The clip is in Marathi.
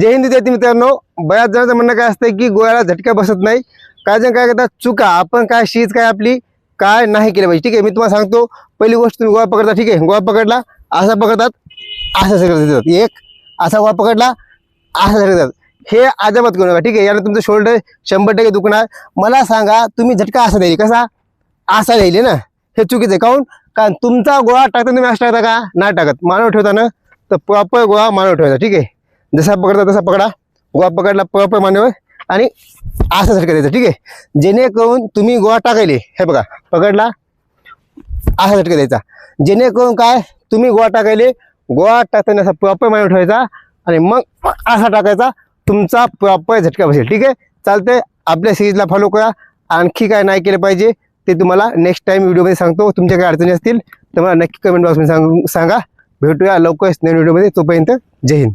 जय हिंद विद्यार्थी मित्रांनो बऱ्याच जणांचं म्हणणं काय असतं की गोळ्याला झटका बसत नाही. काय जण काय करतात चुका आपण काय शीज काय आपली काय नाही केलं पाहिजे. ठीक आहे मी तुम्हाला सांगतो पहिली गोष्ट तुम्ही गोळा पकडता ठीक आहे? गोळा पकडला असा पकडतात असा सगळं देतात एक असा गोळा पकडला असा सगळं देतात हे अजाबात करू नका ठीक आहे? यानं तुमचं शोल्डर शंभर टक्के दुखणार. मला सांगा तुम्ही झटका असा द्यायची कसा? असा द्यायले ना? हे चुकीचं आहे. काऊन कारण तुमचा गोळा टाकता तुम्ही असं टाकता का? नाही टाकत. मानव ठेवता ना तर प्रॉपर गोळा मानव ठेवायचा ठीक आहे? जसा पकडता तसा पकडा. गोळा पकडला प्रॉपर मानव आणि असं झटका द्यायचा ठीक आहे? जेणेकरून तुम्ही गोळा टाकायले. हे बघा पकडला असा झटका द्यायचा. जेणेकरून काय? तुम्ही गोळा टाकायले. गोळा टाकताना असा प्रॉपर मानव ठेवायचा. आणि मग असा टाकायचा. तुमचा प्रॉपर झटका बसेल ठीक आहे? चालतंय. आपल्या सिरीजला फॉलो करा. आणखी काय नाही केलं पाहिजे ते तुम्हाला नेक्स्ट टाइम व्हिडिओमध्ये सांगतो. तुमच्या काही अडचणी असतील तर मला नक्की कमेंट बॉक्समध्ये सांग सांगा. भेटूया लवकरच नवीन व्हिडिओमध्ये तोपर्यंत जय हिंद.